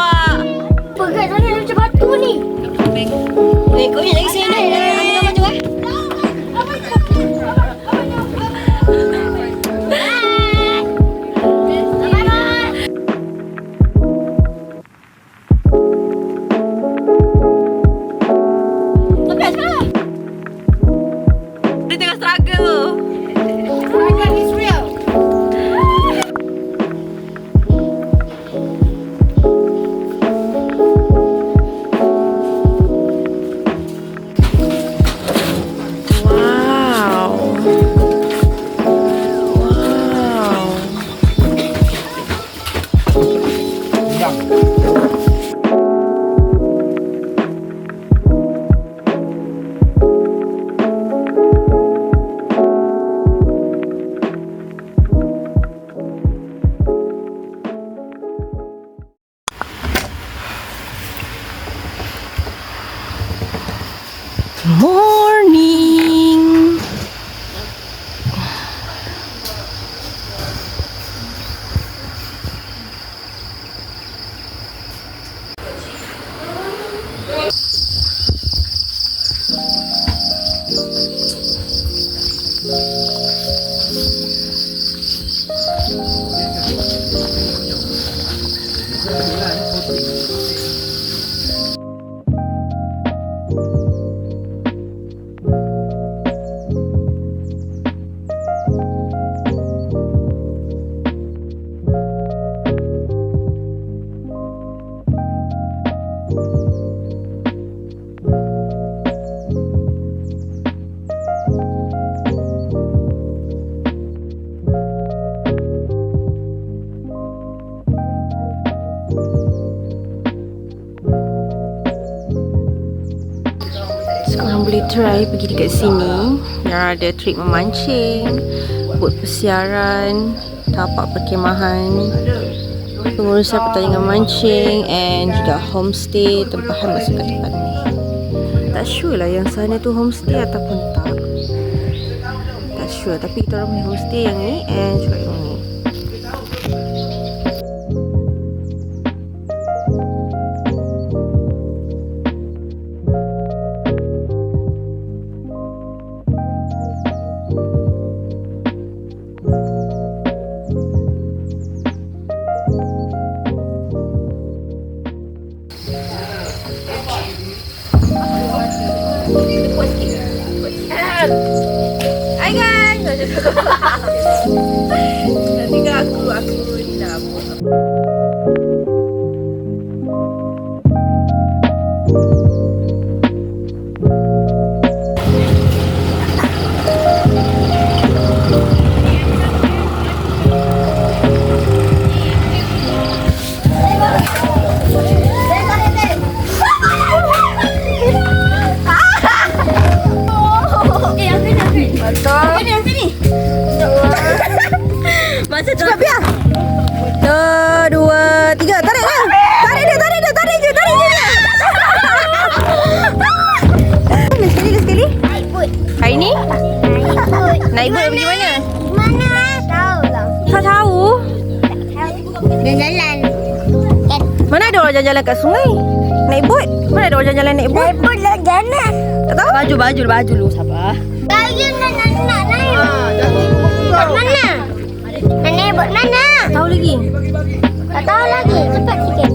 Alamak Pegat sangat macam batu ni. Kau ni lagi sini Down. Try pergi dekat sini. Yang ada trip memancing Buat persiaran Tapak perkemahan. Pengurusan pertandingan mancing And juga homestay Tempahan masuk kat tempat ni. Tak sure lah yang sana tu homestay ataupun tak. Tak sure Tapi kita orang punya homestay yang ni And juga orang jalan-jalan kat sungai. Naik bot. Mana ada orang jalan-jalan naik bot? Naik bot lah jalan. Tak tahu? Baju, baju, baju dulu. Sabar. Baju nak nak nak lah. naik. Ah, ha, Bot mana? Nak naik bot mana? Tahu lagi. Tak tahu lagi. Cepat sikit.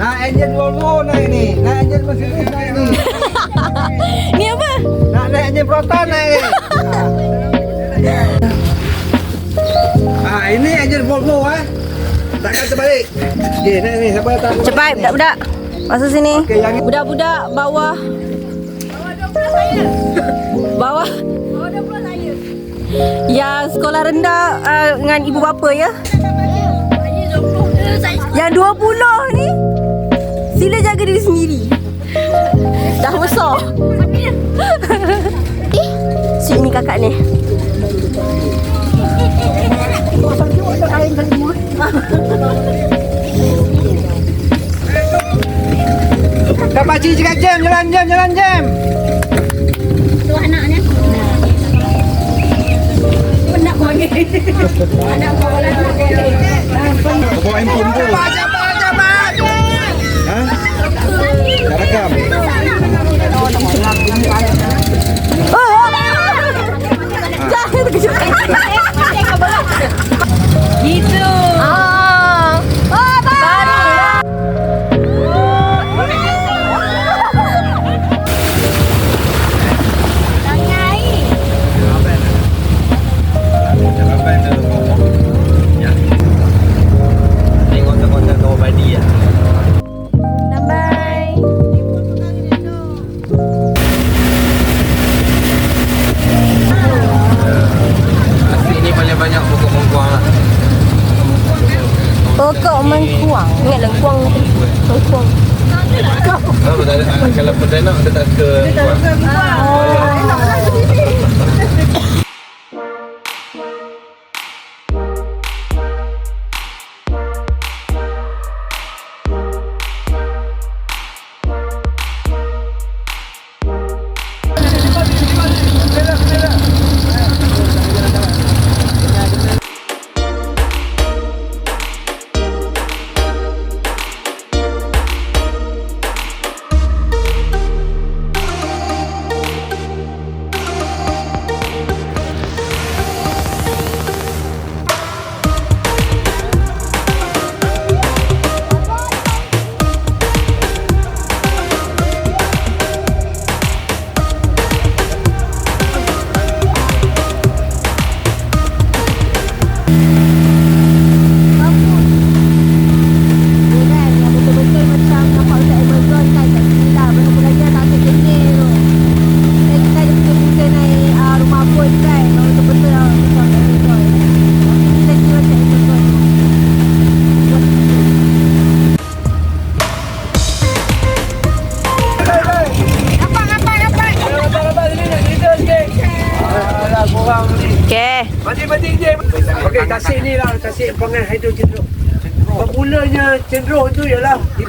Nak enjin Volvo naik ni. Nak enjin Mercedes naik ni. Ni apa? Nak naik enjin Proton naik ni. Ah, ini enjin Volvo eh. Takkan terbalik. Okey, ni ni siapa datang? Cepat budak-budak. Masuk sini. Okey, yang. Budak-budak bawah. Bawah. Yang sekolah rendah uh, dengan ibu bapa ya. Yang 20 ni Sila jaga diri sendiri Dah besar Sini kakak ni Dah pakcik cakap jam, jalan jam, jalan jam. Tu anaknya. Pendak bagi. Anak bawa Bawa handphone tu. Ha? Jangan terkejut Gitu มันขวางเนี่ยเรื่องกวางเรื่องกวาง Kenapa tak ada kalau perdana dia tak suka buat. Oh.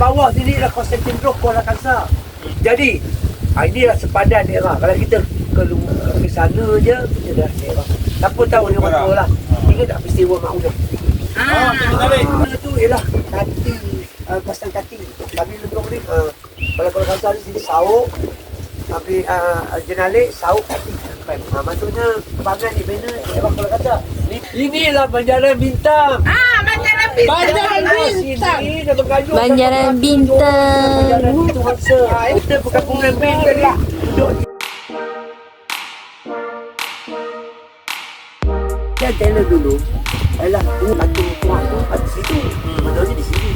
Bawah sini lah kawasan cenderung Kuala Kangsar. Jadi, ah, inilah sepadan daerah. Kalau kita ke, ke sana je, kita dah daerah. Siapa tahu ni orang tua lah. Ingat tak peristiwa Mak Udah? Ah, ah, tu ialah kati, uh, kawasan kati. Kami lembong ni, uh, kalau Kuala Kangsar ni sini sauk, Habis uh, jenalik, sauk kati. Ha, maksudnya bangan di mana daerah Kuala Kangsar. Inilah Banjaran Bintang. Ah, Banjaran Bintang. Banjaran Bintang. Sini dah bergajuk. Banjaran Bintang. Banjaran Bintang Hangsa. Kita perkampungan Bintang lah. Duduk di Dia teller dulu. Alah, ini batu kuat tu kat situ. Menurutnya di sini.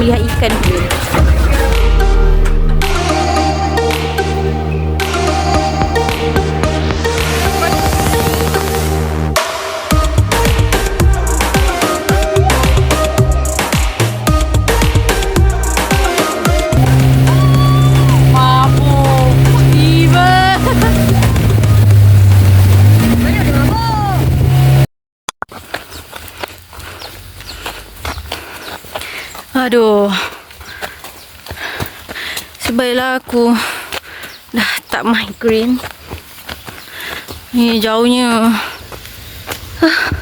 Melihat ikan pula. Tak migraine. Ni jauhnya. Sumpah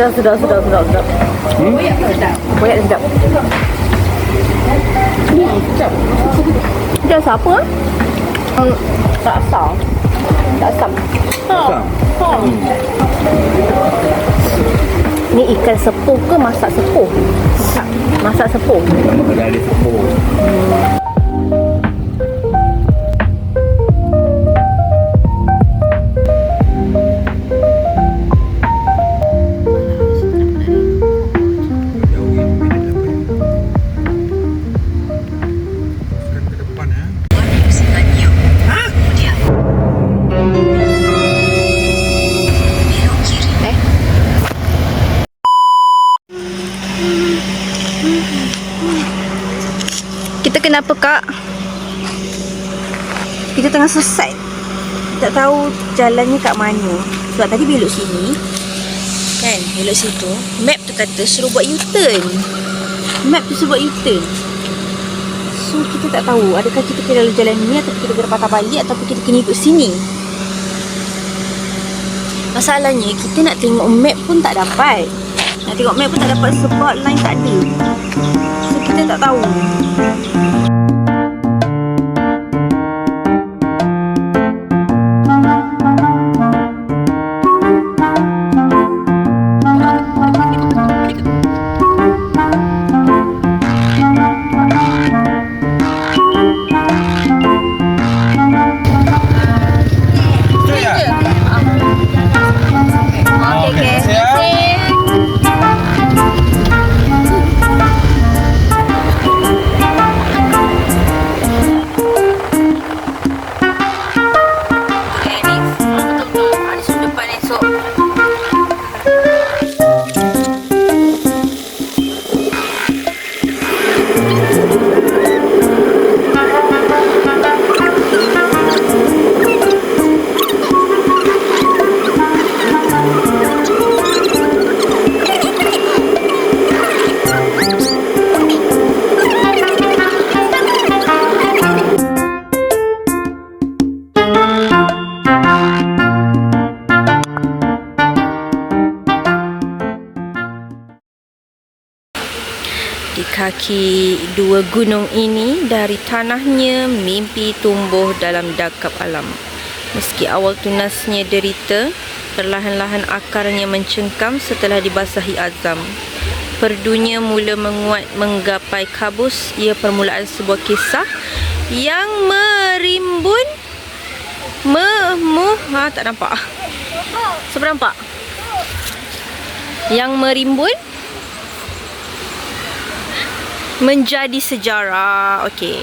Sedap, sedap, sedap, sedap, sedap, sedap. Hmm? sedap. Koyak sedap. Hmm, sedap. Dia rasa apa? Hmm, tak asam. Tak asam. Asam? Hmm. Ni ikan sepuh ke masak sepuh? Masak, masak sepuh. Ada ada sepuluh. Kita kenapa kak? Kita tengah sesat. Tak tahu jalannya kat mana. Sebab tadi belok sini. Kan, belok situ. Map tu kata suruh buat U-turn. Map tu suruh buat U-turn. So, kita tak tahu adakah kita kena lalu jalan ni atau kita kena patah balik ataupun kita kena ikut sini. Masalahnya, kita nak tengok map pun tak dapat. Nak tengok map pun tak dapat sebab line tak ada. So, kita tak tahu. Kaki dua gunung ini dari tanahnya mimpi tumbuh dalam dakap alam. Meski awal tunasnya derita, perlahan-lahan akarnya mencengkam setelah dibasahi azam. Perdunya mula menguat menggapai kabus. Ia permulaan sebuah kisah yang merimbun memu ha tak nampak. Siapa nampak? Yang merimbun menjadi sejarah. Okey.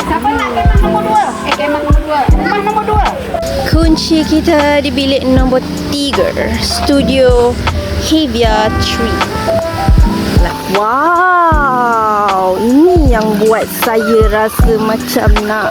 Siapa nak kemah nombor dua? Eh, kemah nombor dua. Kemah nombor dua. Kunci kita di bilik nombor 3 Studio Havia Tree Wow Ini yang buat saya rasa macam nak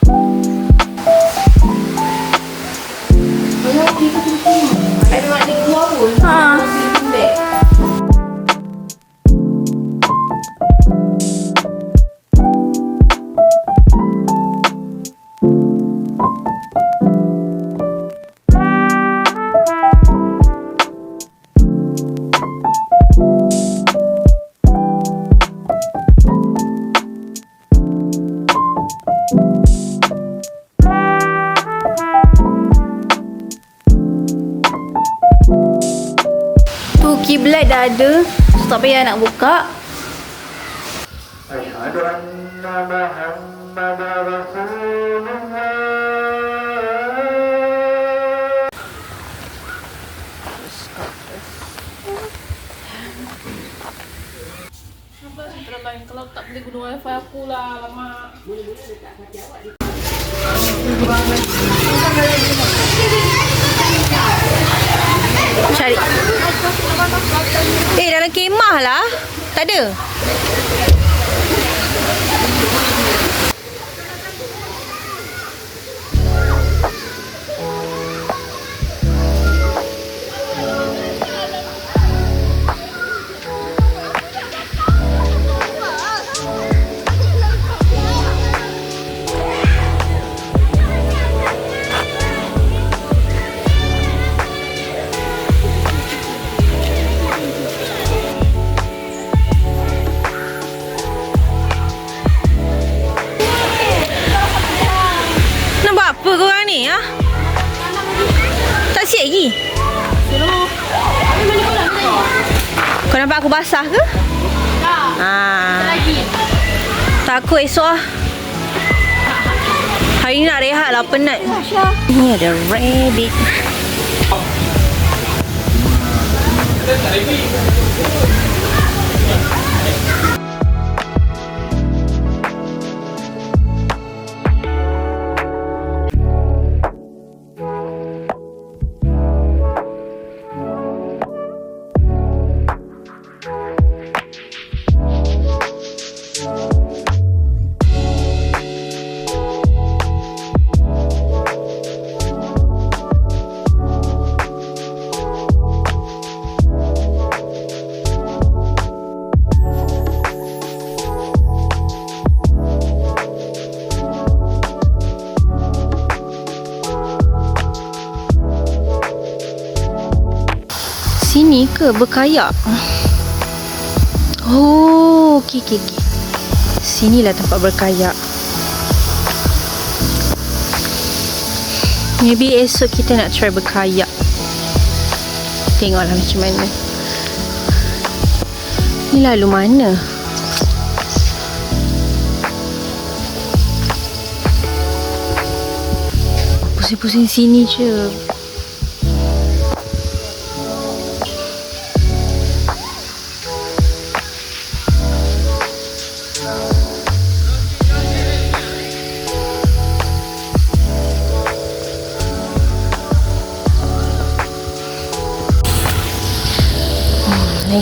Kiblat dah ada so, Tak payah nak buka. Kalau tak boleh guna wifi aku lah Lama Eh dalam kemah lah. Tak ada basah ke? Ha. Takut esok lah Hari ni nak rehat lah penat. Ni ada rabbit. Sini ke berkayak? Oh, okey okey okey. Sinilah tempat berkayak. Maybe esok kita nak try berkayak. Tengoklah macam mana. Ni lalu mana? Pusing-pusing sini je.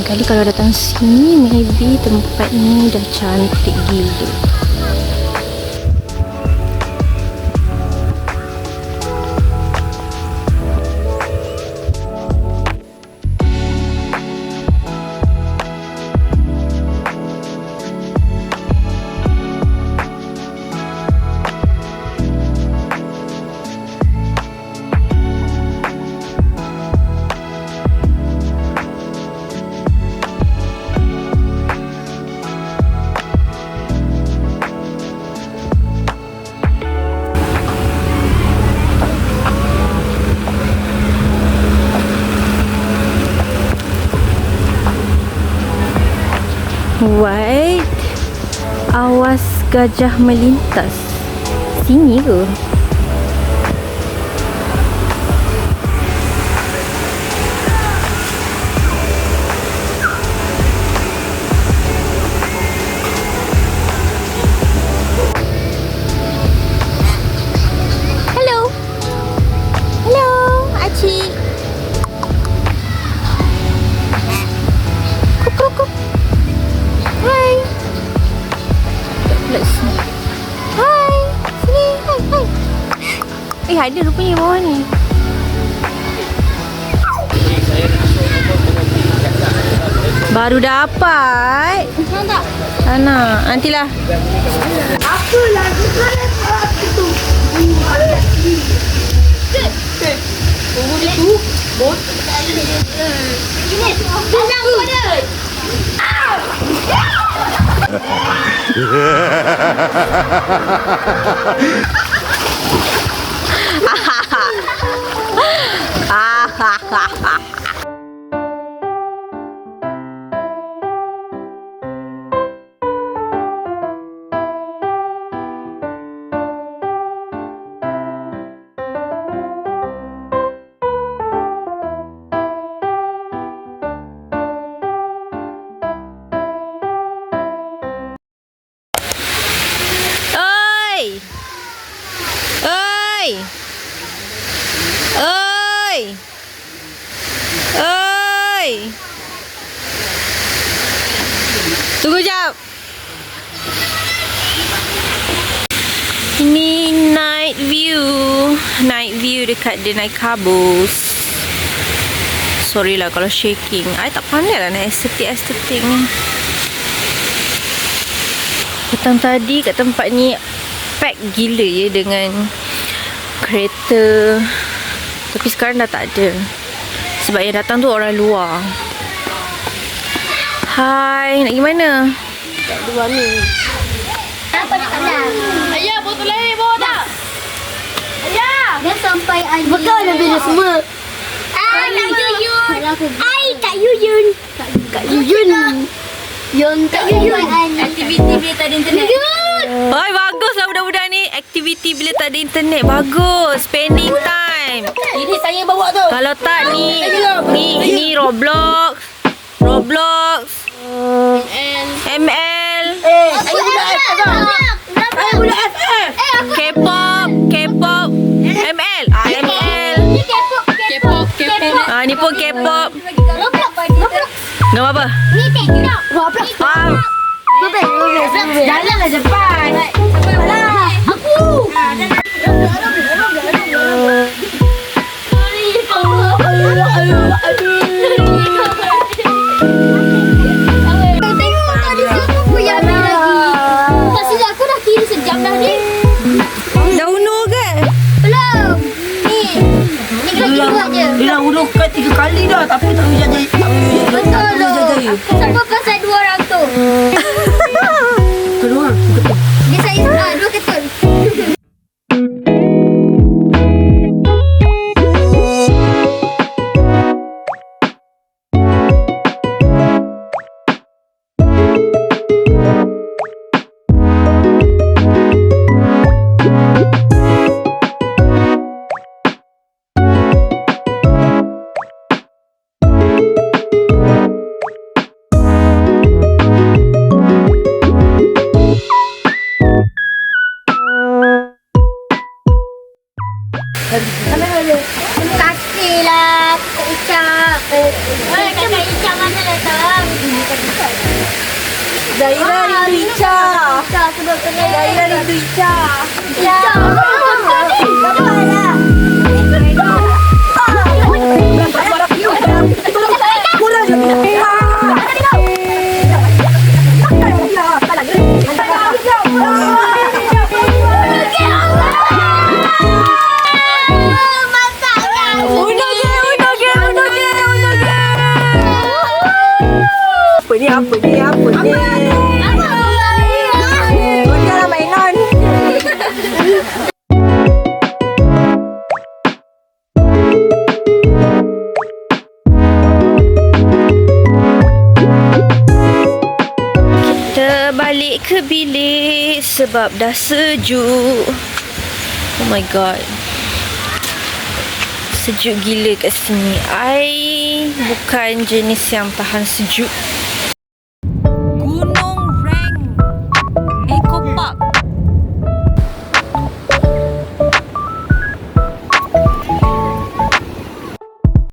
Kali kalau datang sini Maybe tempat ni dah cantik gila gajah melintas. Sini ke? Ada rupanya bawah ni. Baru dapat. Nak tak? Tak nak. Nantilah. Ini. Tenang pada. Oi! Dekat Denai Kabus. Sorry lah kalau shaking. I tak pandai lah nak estetik-estetik ni. Petang tadi kat tempat ni pack gila ya dengan kereta. Tapi sekarang dah tak ada. Sebab yang datang tu orang luar. Hai, nak pergi mana? Apa nak kena? Ayah, botol air bawa tak? Dia sampai air. Bekal dah bila semua. Ah, tak Yuyun. Ai, tak Yuyun. Kak Yuyun. Yun, tak Yuyun. Aktiviti bila tak ada internet. Yuyun. Hai, bagus lah budak-budak ni. Aktiviti bila tak ada internet. Bagus. Spending time. Ini saya bawa tu. Kalau tak ni, ni, ni Roblox. Roblox. ML. Aku budak FF. Aku budak FF. Eh, aku K-pop. K-pop. ML. Ah, ML. ni K-pop. K-pop, K-pop. Ah, ni pun K-pop. Roblox. Roblox. Gambar apa? Ni TikTok. Roblox. Ah, Roblox. Roblox. Jalanlah cepat. Alah. Aku. Tengok kali dah tapi tak boleh jadi. Betul tu. Sampai pasal dua orang tu. sebab dah sejuk. Oh my god. Sejuk gila kat sini. I bukan jenis yang tahan sejuk.